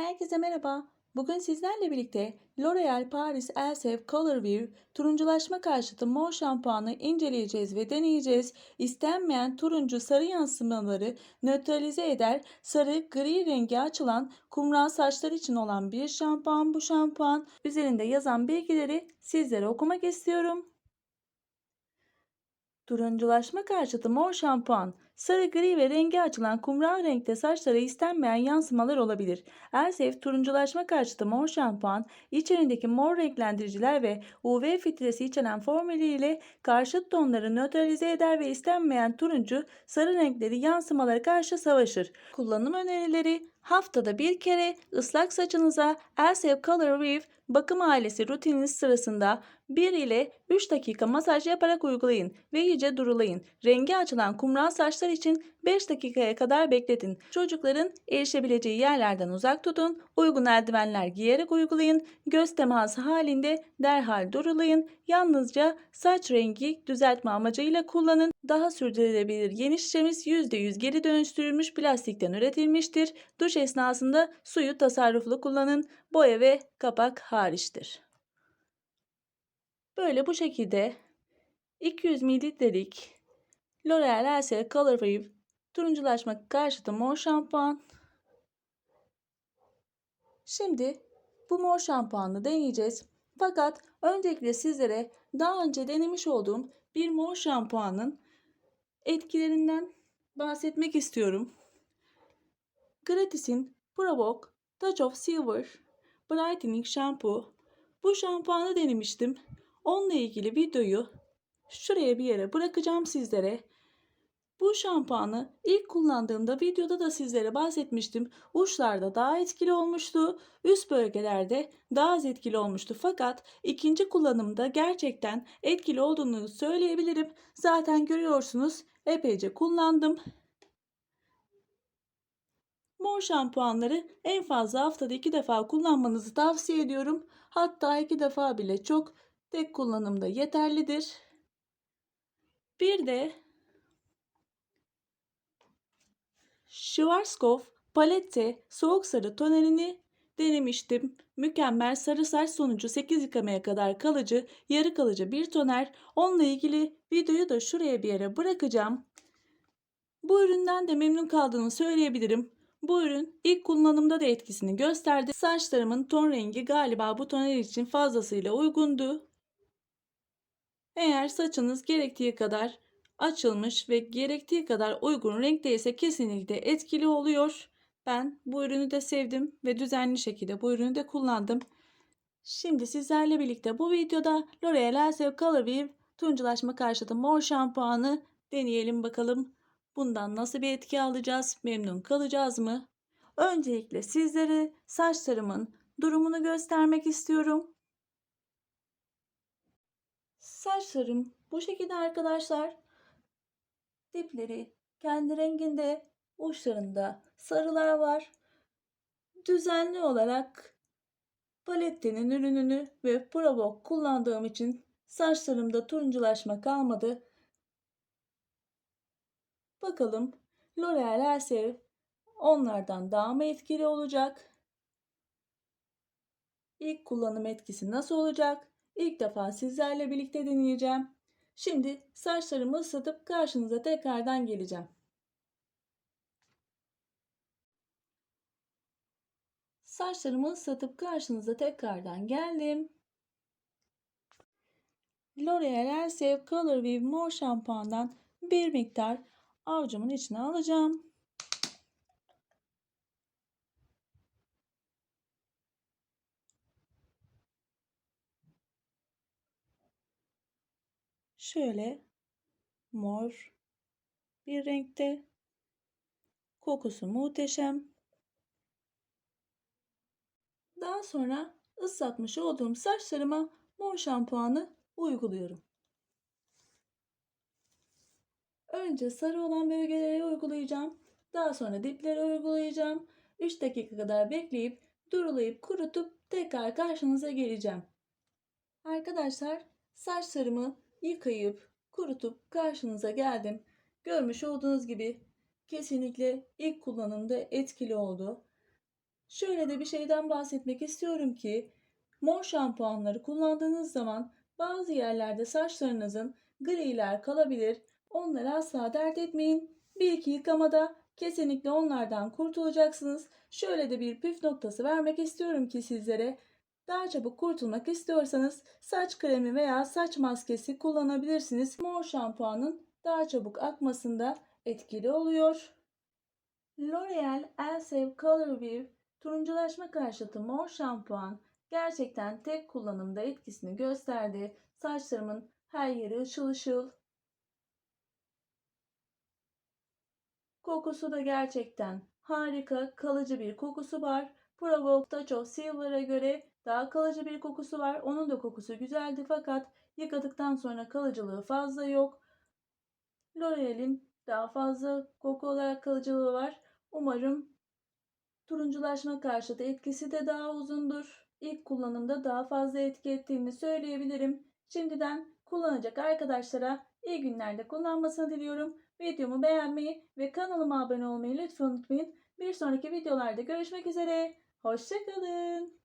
Herkese merhaba. Bugün sizlerle birlikte L'Oréal Paris Elseve Color View turunculaşma karşıtı mor şampuanı inceleyeceğiz ve deneyeceğiz. İstenmeyen turuncu sarı yansımaları nötralize eder. Sarı gri rengi açılan kumral saçlar için olan bir şampuan bu şampuan. Üzerinde yazan bilgileri sizlere okumak istiyorum. Turunculaşma karşıtı mor şampuan, sarı gri ve rengi açılan kumral renkte saçlara istenmeyen yansımalar olabilir. Elsef turunculaşma karşıtı mor şampuan, içerindeki mor renklendiriciler ve UV filtresi içeren formülüyle karşıt tonları nötralize eder ve istenmeyen turuncu, sarı renkleri yansımalara karşı savaşır. Kullanım önerileri Haftada bir kere ıslak saçınıza Elsef Color Wave bakım ailesi rutininiz sırasında 1 ile 3 dakika masaj yaparak uygulayın ve iyice durulayın. Rengi açılan kumral saçlar için 5 dakikaya kadar bekletin. Çocukların erişebileceği yerlerden uzak tutun. Uygun eldivenler giyerek uygulayın. Göz teması halinde derhal durulayın. Yalnızca saç rengi düzeltme amacıyla kullanın. Daha sürdürülebilir yeni şişemiz %100 geri dönüştürülmüş plastikten üretilmiştir. Duş esnasında suyu tasarruflu kullanın. Boya ve kapak hariçtir. Böyle bu şekilde 200 mililitrelik L'Oreal Elseve Color Wave turunculaşma karşıtı mor şampuan. Şimdi bu mor şampuanı deneyeceğiz. Fakat öncelikle sizlere daha önce denemiş olduğum bir mor şampuanın etkilerinden bahsetmek istiyorum. Gratis'in Provoke Touch of Silver Brightening Shampoo. Bu şampuanı denemiştim. Onunla ilgili videoyu şuraya bir yere bırakacağım sizlere. Bu şampuanı ilk kullandığımda videoda da sizlere bahsetmiştim. Uçlarda daha etkili olmuştu. Üst bölgelerde daha az etkili olmuştu. Fakat ikinci kullanımda gerçekten etkili olduğunu söyleyebilirim. Zaten görüyorsunuz epeyce kullandım. Mor şampuanları en fazla haftada iki defa kullanmanızı tavsiye ediyorum. Hatta iki defa bile çok tek kullanımda yeterlidir. Bir de Schwarzkopf palette soğuk sarı tonerini denemiştim. Mükemmel sarı saç sonucu 8 yıkamaya kadar kalıcı, yarı kalıcı bir toner. Onunla ilgili videoyu da şuraya bir yere bırakacağım. Bu üründen de memnun kaldığımı söyleyebilirim. Bu ürün ilk kullanımda da etkisini gösterdi. Saçlarımın ton rengi galiba bu toner için fazlasıyla uygundu. Eğer saçınız gerektiği kadar açılmış ve gerektiği kadar uygun renkte ise kesinlikle etkili oluyor. Ben bu ürünü de sevdim ve düzenli şekilde bu ürünü de kullandım. Şimdi sizlerle birlikte bu videoda L'Oreal Elseve Color Wave turunculaşma karşıtı mor şampuanı deneyelim bakalım. Bundan nasıl bir etki alacağız? Memnun kalacağız mı? Öncelikle sizlere saçlarımın durumunu göstermek istiyorum. Saçlarım bu şekilde arkadaşlar. Dipleri kendi renginde, uçlarında sarılar var. Düzenli olarak palettenin ürününü ve Provoke kullandığım için saçlarımda turunculaşma kalmadı. Bakalım L'Oreal Elseve onlardan daha mı etkili olacak? İlk kullanım etkisi nasıl olacak? İlk defa sizlerle birlikte deneyeceğim. Şimdi saçlarımı ıslatıp karşınıza tekrardan geleceğim. Saçlarımı ıslatıp karşınıza tekrardan geldim. L'Oreal Elseve Color Wave Mor şampuandan bir miktar avucumun içine alacağım. Şöyle mor bir renkte. Kokusu muhteşem. Daha sonra ıslatmış olduğum saçlarıma mor şampuanı uyguluyorum. Önce sarı olan bölgelere uygulayacağım. Daha sonra diplere uygulayacağım. 3 dakika kadar bekleyip durulayıp kurutup tekrar karşınıza geleceğim. Arkadaşlar saçlarımı yıkayıp kurutup karşınıza geldim. Görmüş olduğunuz gibi kesinlikle ilk kullanımda etkili oldu. Şöyle de bir şeyden bahsetmek istiyorum ki mor şampuanları kullandığınız zaman bazı yerlerde saçlarınızın griler kalabilir. Onları asla dert etmeyin. Bir iki yıkamada kesinlikle onlardan kurtulacaksınız. Şöyle de bir püf noktası vermek istiyorum ki sizlere daha çabuk kurtulmak istiyorsanız saç kremi veya saç maskesi kullanabilirsiniz. Mor şampuanın daha çabuk akmasında etkili oluyor. L'Oreal Elseve Color Vive turunculaşma karşıtı mor şampuan gerçekten tek kullanımda etkisini gösterdi. Saçlarımın her yeri ışıl ışıl. Kokusu da gerçekten harika, kalıcı bir kokusu var. Of Silver'a göre daha kalıcı bir kokusu var. Onun da kokusu güzeldi fakat yıkadıktan sonra kalıcılığı fazla yok. L'Oreal'in daha fazla koku olarak kalıcılığı var. Umarım turunculaşma karşıtı etkisi de daha uzundur. İlk kullanımda daha fazla etki ettiğini söyleyebilirim. Şimdiden kullanacak arkadaşlara iyi günlerde kullanmasını diliyorum. Videomu beğenmeyi ve kanalıma abone olmayı lütfen unutmayın. Bir sonraki videolarda görüşmek üzere. Hoşçakalın.